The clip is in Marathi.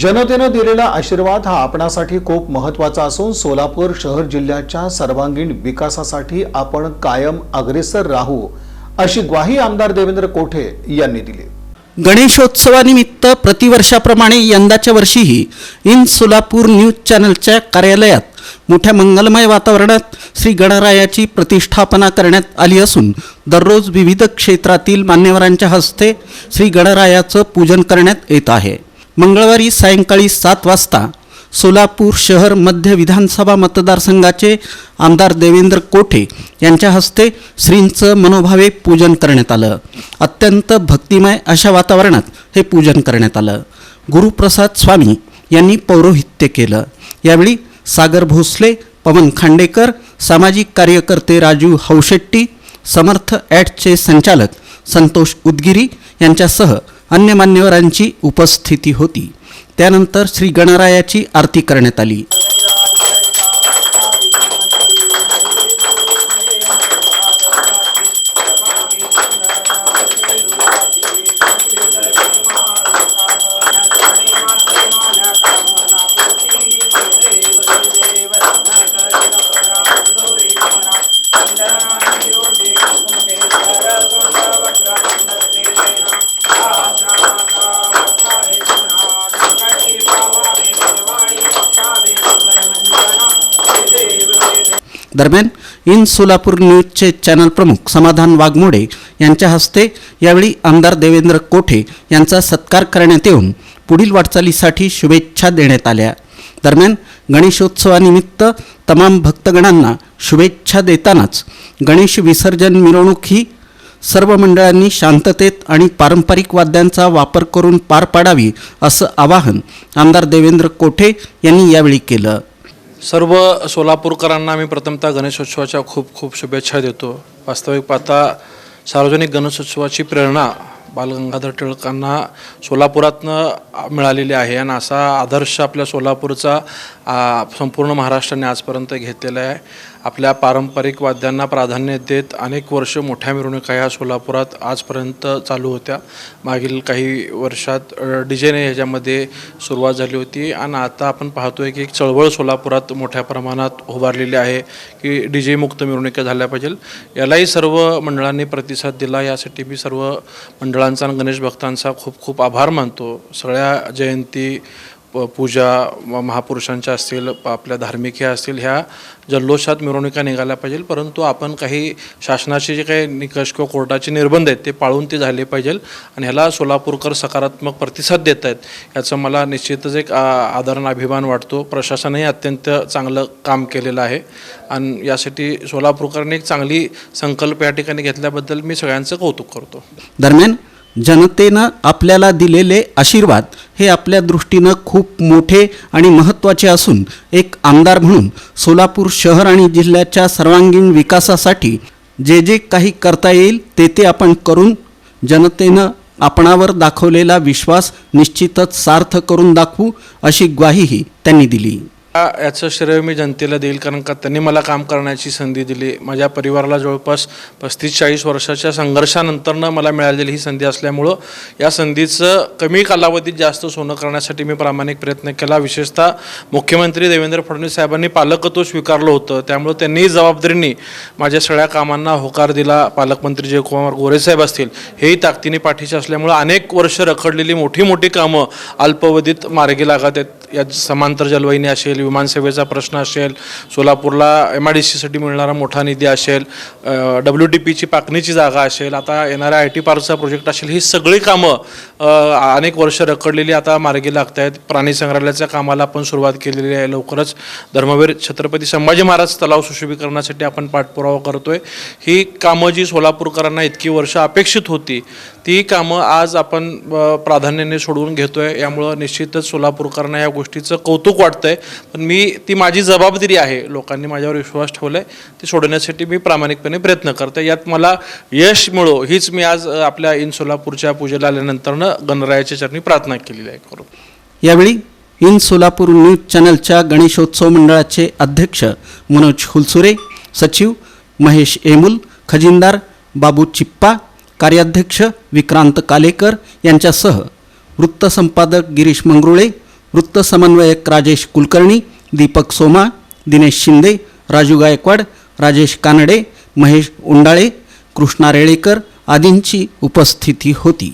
जनतेनं दिलेला आशीर्वाद हा आपणासाठी खूप महत्त्वाचा असून सोलापूर शहर जिल्ह्याच्या सर्वांगीण विकासासाठी आपण कायम अग्रेसर राहू अशी ग्वाही आमदार देवेंद्र कोठे यांनी दिली. गणेशोत्सवानिमित्त प्रतिवर्षाप्रमाणे यंदाच्या वर्षीही इन सोलापूर न्यूज चॅनलच्या कार्यालयात मोठ्या मंगलमय वातावरणात श्री गणरायाची प्रतिष्ठापना करण्यात आली असून दररोज विविध क्षेत्रातील मान्यवरांच्या हस्ते श्री गणरायाचं पूजन करण्यात येत आहे. मंगळवारी सायंकाळी सात वाजता सोलापूर शहर मध्य विधानसभा मतदारसंघाचे आमदार देवेंद्र कोठे यांच्या हस्ते श्रींचं मनोभावे पूजन करण्यात आलं. अत्यंत भक्तिमय अशा वातावरणात हे पूजन करण्यात आलं. गुरुप्रसाद स्वामी यांनी पौरोहित्य केलं. यावेळी सागर भोसले पवन खांडेकर सामाजिक कार्यकर्ते राजू हौशेट्टी समर्थ ॲटचे संचालक संतोष उदगिरी यांच्यासह अन्य मान्यवरांची उपस्थिती होती. त्यानंतर श्री गणरायाची आरती करण्यात आली. दरम्यान इन सोलापूर न्यूजचे चॅनल प्रमुख समाधान वाघमोडे यांच्या हस्ते यावेळी आमदार देवेंद्र कोठे यांचा सत्कार करण्यात येऊन पुढील वाटचालीसाठी शुभेच्छा देण्यात आल्या. दरम्यान गणेशोत्सवानिमित्त तमाम भक्तगणांना शुभेच्छा देतानाच गणेश विसर्जन मिरवणूक ही सर्व मंडळांनी शांततेत आणि पारंपरिक वाद्यांचा वापर करून पार पाडावी असं आवाहन आमदार देवेंद्र कोठे यांनी यावेळी केलं. सर्व सोलापूरकरांना मी प्रथमतः गणेशोत्सवाच्या खूप खूप शुभेच्छा देतो. वास्तविक पाहता सार्वजनिक गणेशोत्सवाची प्रेरणा बालगंगाधर टिळकांना सोलापुरातनं मिळालेली आहे. आणि असा आदर्श आपल्या सोलापूरचा संपूर्ण महाराष्ट्राने आजपर्यंत घेतलेला आहे. आपल्या पारंपरिक वाद्यांना प्राधान्य देत अनेक वर्ष मोठ्या मिरवणुका ह्या सोलापुरात आजपर्यंत चालू होत्या. मागील काही वर्षात डी जेने ह्याच्यामध्ये सुरुवात झाली होती आणि आता आपण पाहतोय की एक चळवळ सोलापुरात मोठ्या प्रमाणात उभारलेली आहे की डी जे मुक्त मिरवणुका झाल्या पाहिजे यालाही सर्व मंडळांनी प्रतिसाद दिला. यासाठी मी सर्व मंडळांचा आणि गणेश भक्तांचा खूप खूप आभार मानतो. सगळ्या जयंती पूजा महापुरुषांच्या असतील आपल्या धार्मिक ह्या असतील ह्या जल्लोषात मिरवणुका निघाल्या पाहिजे परंतु आपण काही शासनाचे जे काही निकष किंवा कोर्टाचे निर्बंध आहेत ते पाळून ते झाले पाहिजे आणि ह्याला सोलापूरकर सकारात्मक प्रतिसाद देत आहेत. याचं मला निश्चितच एक आ- अभिमान वाटतो. प्रशासनही अत्यंत चांगलं काम केलेलं आहे. आणि यासाठी सोलापूरकरांनी एक चांगली संकल्प या ठिकाणी घेतल्याबद्दल मी सगळ्यांचं कौतुक करतो. दरम्यान जनतेनं आपल्याला दिलेले आशीर्वाद हे आपल्या दृष्टीनं खूप मोठे आणि महत्त्वाचे असून एक आमदार म्हणून सोलापूर शहर आणि जिल्ह्याच्या सर्वांगीण विकासासाठी जे जे काही करता येईल ते ते आपण करून जनतेनं आपणावर दाखवलेला विश्वास निश्चितच सार्थ करून दाखवू अशी ग्वाहीही त्यांनी दिली. याचं श्रेय मी जनतेला देईल कारण का त्यांनी मला काम करण्याची संधी दिली. माझ्या परिवाराला जवळपास पस्तीस चाळीस वर्षाच्या संघर्षानंतरनं मला मिळालेली ही संधी असल्यामुळं या संधीचं कमी कालावधीत जास्त सोनं करण्यासाठी मी प्रामाणिक प्रयत्न केला. विशेषतः मुख्यमंत्री देवेंद्र फडणवीस साहेबांनी पालकत्व स्वीकारलं होतं. त्यामुळं त्यांनीही जबाबदारीने माझ्या सगळ्या कामांना होकार दिला. पालकमंत्री जयकुमार गोरेसाहेब असतील हेही ताकदीने पाठीशी असल्यामुळं अनेक वर्ष रखडलेली मोठी मोठी कामं अल्पावधीत मार्गी लागत आहेत. यात समांतर जलवाहिनी असेल विमानसेवेचा प्रश्न असेल सोलापूरला एम आय डी सीसाठी मिळणारा मोठा निधी असेल डब्ल्यू डी पीची पाकणीची जागा असेल आता येणाऱ्या आय टी पार्कचा प्रोजेक्ट असेल ही सगळी कामं अनेक वर्ष रखडलेली आता मार्गी लागत आहेत प्राणी संग्रहालयाच्या कामाला आपण सुरुवात केलेली आहे. लवकरच धर्मवीर छत्रपती संभाजी महाराज तलाव सुशोभीकरणासाठी आपण पाठपुरावा करतोय. ही कामं जी सोलापूरकरांना इतकी वर्ष अपेक्षित होती ती कामं आज आपण प्राधान्याने सोडवून घेतोय. यामुळं निश्चितच सोलापूरकरांना या गोष्टीचं कौतुक वाटतंय. पण मी ती माझी जबाबदारी आहे. लोकांनी माझ्यावर विश्वास ठेवलाय. ती सोडवण्यासाठी मी प्रामाणिकपणे प्रयत्न करते यात मला यश मिळो हीच मी आज आपल्या इन सोलापूरच्या पूजेला आल्यानंतरनं गणरायाच्या चरणी प्रार्थना केलेली आहे. करून यावेळी इन सोलापूर न्यूज चॅनलच्या गणेशोत्सव मंडळाचे अध्यक्ष मनोज हुलसुरे सचिव महेश एमुल खजिनदार बाबू चिप्पा कार्याध्यक्ष विक्रांत कालेकर यांच्यासह वृत्तसंपादक गिरीश मंगरुळे वृत्त समन्वयक राजेश कुलकर्णी दीपक सोमा दिनेश शिंदे राजू गायकवाड राजेश कानडे महेश उंडाळे कृष्णा रेळेकर आदींची उपस्थिती होती.